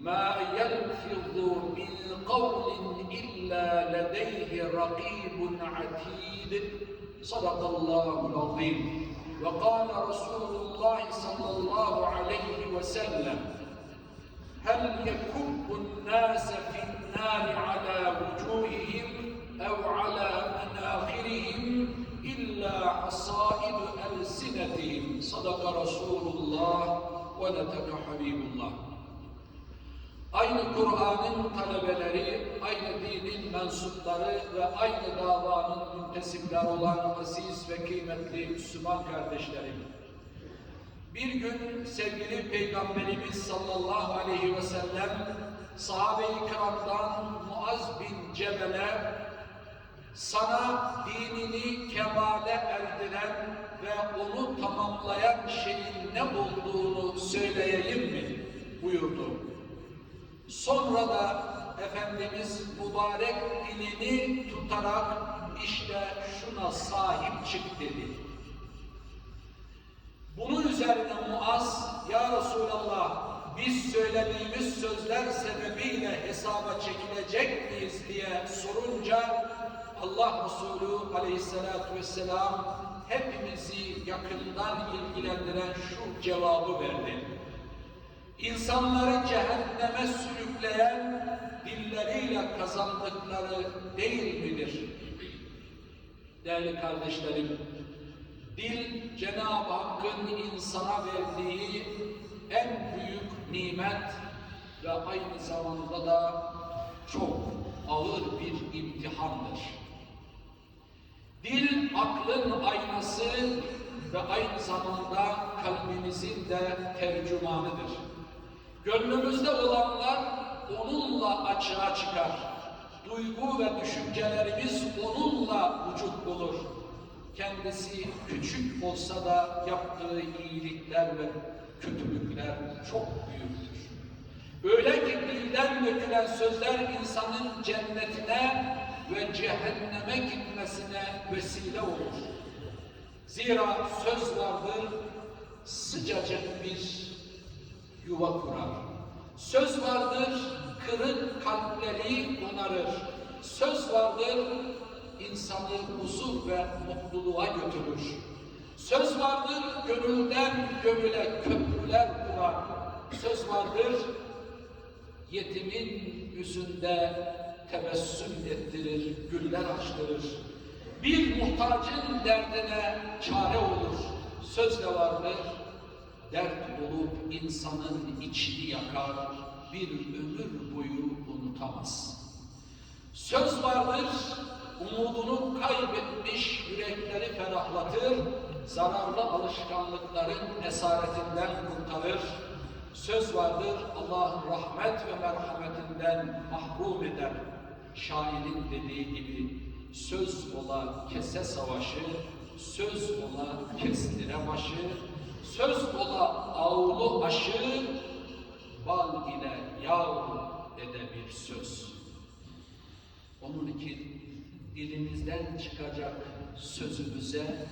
ما يلفظ من قول إلا لديه رقيب عتيد. صدق الله العظيم. وقال رسول الله صلى الله عليه وسلم هل يكب الناس في النار على وجوههم أو على مناخرهم إلا عصائب ألسنتهم؟ صدق رسول الله ونتك حبيب الله. Aynı Kur'an'ın talebeleri, aynı dinin mensupları ve aynı davanın müntesipler olan aziz ve kıymetli Müslüman kardeşlerim. Bir gün sevgili Peygamberimiz sallallahu aleyhi ve sellem sahabe-i kiramdan Muaz bin Cebel'e sana dinini kemale erdiren ve onu tamamlayan şeyin ne olduğunu söyleyeyim mi? buyurdu. Sonra da Efendimiz mübarek dilini tutarak işte şuna sahip çık dedi. Bunun üzerine Muaz, Ya Resulallah biz söylediğimiz sözler sebebiyle hesaba çekilecek miyiz diye sorunca Allah Resulü aleyhissalatü vesselam hepimizi yakından ilgilendiren şu cevabı verdi. İnsanları cehenneme sürükleyen dilleriyle kazandıkları değil midir? Değerli kardeşlerim, dil Cenab-ı Hakk'ın insana verdiği en büyük nimet ve aynı zamanda da çok ağır bir imtihandır. Dil aklın aynası ve aynı zamanda kalbimizin de tercümanıdır. Gönlümüzde olanlar onunla açığa çıkar. Duygu ve düşüncelerimiz onunla vücut bulur. Kendisi küçük olsa da yaptığı iyilikler ve kötülükler çok büyüktür. Öyle ki dilden dökülen sözler insanın cennetine ve cehenneme gitmesine vesile olur. Zira söz vardır, sıcacık bir yuva kurar. Söz vardır, kırık kalpleri onarır. Söz vardır, insanı huzur ve mutluluğa götürür. Söz vardır, gönülden gönüle köprüler kurar. Söz vardır, yetimin yüzünde tebessüm ettirir, güller açtırır. Bir muhtacın derdine çare olur. Söz de vardır, dert olup insanın içini yakar, bir ömür boyu unutamaz. Söz vardır, umudunu kaybetmiş yürekleri ferahlatır, zararlı alışkanlıkların esaretinden kurtarır. Söz vardır, Allah'ın rahmet ve merhametinden mahrum eder. Şairin dediği gibi, söz ola kese savaşı, söz ola kestire başı, söz ola ağulu aşı, bal ile yağ ede bir söz. Onun için dilimizden çıkacak sözümüze,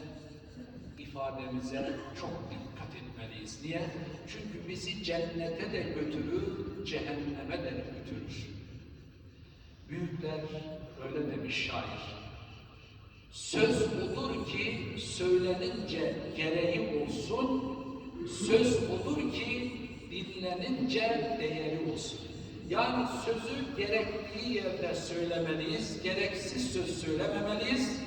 ifademize çok dikkat etmeliyiz. Niye? Çünkü bizi cennete de götürür, cehenneme de götürür. Büyükler öyle demiş şair. Söz odur ki söylenince gereği olsun, söz odur ki dinlenince değeri olsun. Yani sözü gerektiği yerde söylemeliyiz, gereksiz söz söylememeliyiz.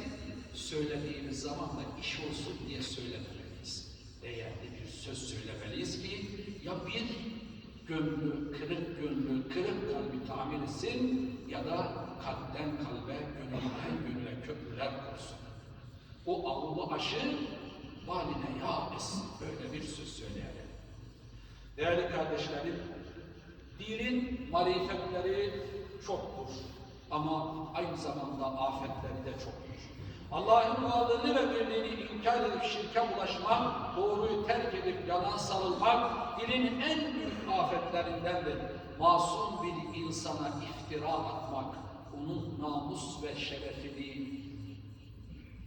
Söylediğimiz zaman da iş olsun diye söylememeliyiz. Değerli bir söz söylemeliyiz ki ya bir gönlü, kırık gönlü, kırık kalbi tamir etsin ya da kalpten kalbe, gönülden gönüle köprüler kursun. O avlu aşı valine yağ etsin. Böyle bir söz söyleyelim. Değerli kardeşlerim, dinin marifetleri çoktur ama aynı zamanda afetleri de çoktur. Allah'ın varlığını ve birliğini inkar edip şirke bulaşmak, doğruyu terk edip yalan sarılmak dilin en büyük afetlerindendir. Masum bir insana iftira atmak, onun namus ve şerefini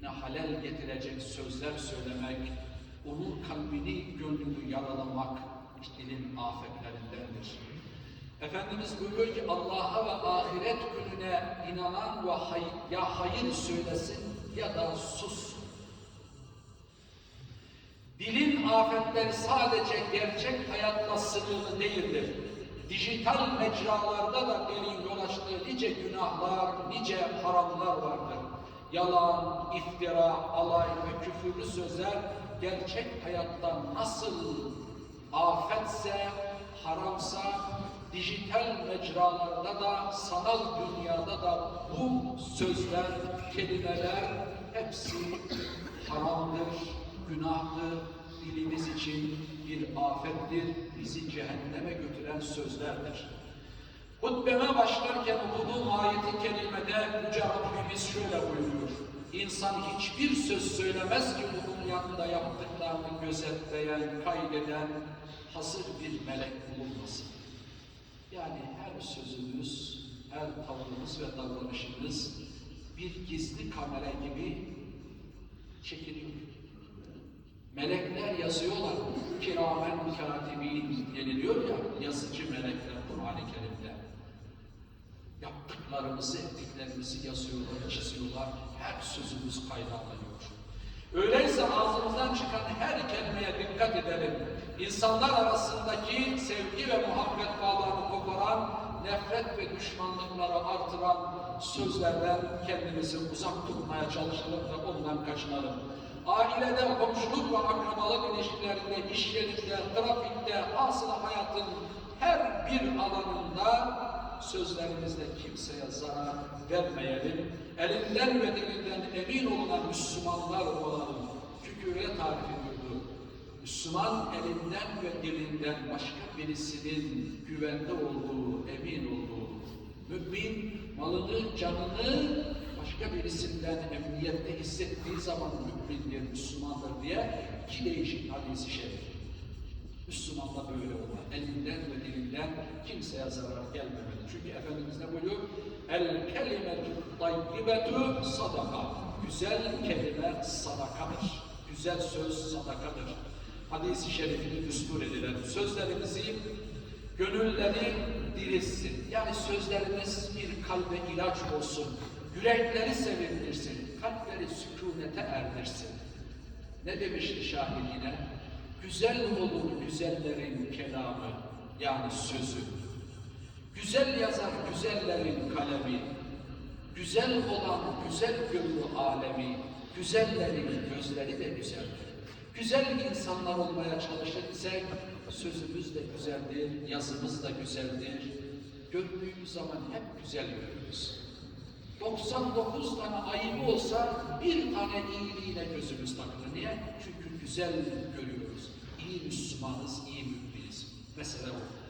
ne halel getirecek sözler söylemek, onun kalbini, gönlünü yaralamak dilin afetlerindendir. Efendimiz buyuruyor ki Allah'a ve ahiret gününe inanan ve hay ya hayır söylesin ya da sus. Dilin afetleri sadece gerçek hayatla sınırlı değildir. Dijital mecralarda da dilin yol açtığı nice günahlar, nice haramlar vardır. Yalan, iftira, alay ve küfürlü sözler gerçek hayatta nasıl afetse, haramsa, dijital mecralarda da, sanal dünyada da bu sözler, kelimeler hepsi haramdır, günahtır, dilimiz için bir afettir, bizi cehenneme götüren sözlerdir. Hutbeme başlarken okuduğum ayeti kerimede Yüce Rabbimiz şöyle buyuruyor. İnsan hiçbir söz söylemez ki bunun yanında yaptıklarını gözetleyen, kaydeden hazır bir melek bulunmasın. Yani her sözümüz, her tavrımız ve davranışımız bir gizli kamera gibi çekiliyor. Melekler yazıyorlar. Kiramen katibin deniliyor ya, yazıcı melekler Kur'an-ı Kerim'de. Yaptıklarımızı, ettiklerimizi yazıyorlar, çiziyorlar. Her sözümüz kayda alınıyor. Öyleyse ağzımızdan çıkan her kelimeye dikkat edelim. İnsanlar arasındaki sevgi ve muhabbet bağlarını koparan, nefret ve düşmanlıkları artıran sözlerden kendimizi uzak tutmaya çalışalım da ondan kaçınalım. Ailede, komşuluk ve akrabalık ilişkilerinde, iş yerinde, trafikte, hasıla hayatın her bir alanında sözlerimizle kimseye zarar vermeyelim. Elinden ve dilinden emin olunan Müslümanlar olalım. Çünkü öyle tarif ediyordu. Müslüman elinden ve dilinden başka birisinin güvende olduğu, emin olduğu. Mümin malını, canını başka birisinden emniyette hissettiği zaman mümindir, Müslümandır diye iki değişik hadisi şerif. Müslüman da böyle olmalı. Elinden ve dilinden kimseye zarar gelmemeli. Çünkü Efendimiz ne buyuruyor? El kelimetü tayyibetu sadaka. Güzel kelime sadakadır. Güzel söz sadakadır. Hadis-i şerifini düstur edilen sözlerimizi gönülleri dirilsin. Yani sözlerimiz bir kalbe ilaç olsun. Yürekleri sevindirsin. Kalpleri sükunete erdirsin. Ne demişti şair yine? Güzel olur güzellerin kelamı, yani sözü. Güzel yazar güzellerin kalemi. Güzel olan güzel gönlü alemi. Güzellerin gözleri de güzeldir. Güzel insanlar olmaya çalışırsak sözümüz de güzeldir, yazımız da güzeldir. Gördüğümüz zaman hep güzel görürüz. 99 tane ayıbı olsa bir tane iyiliğine gözümüz takılır. Niye? Çünkü güzel görüyoruz. İyi Müslümanız, iyi müminiz. Mesele o.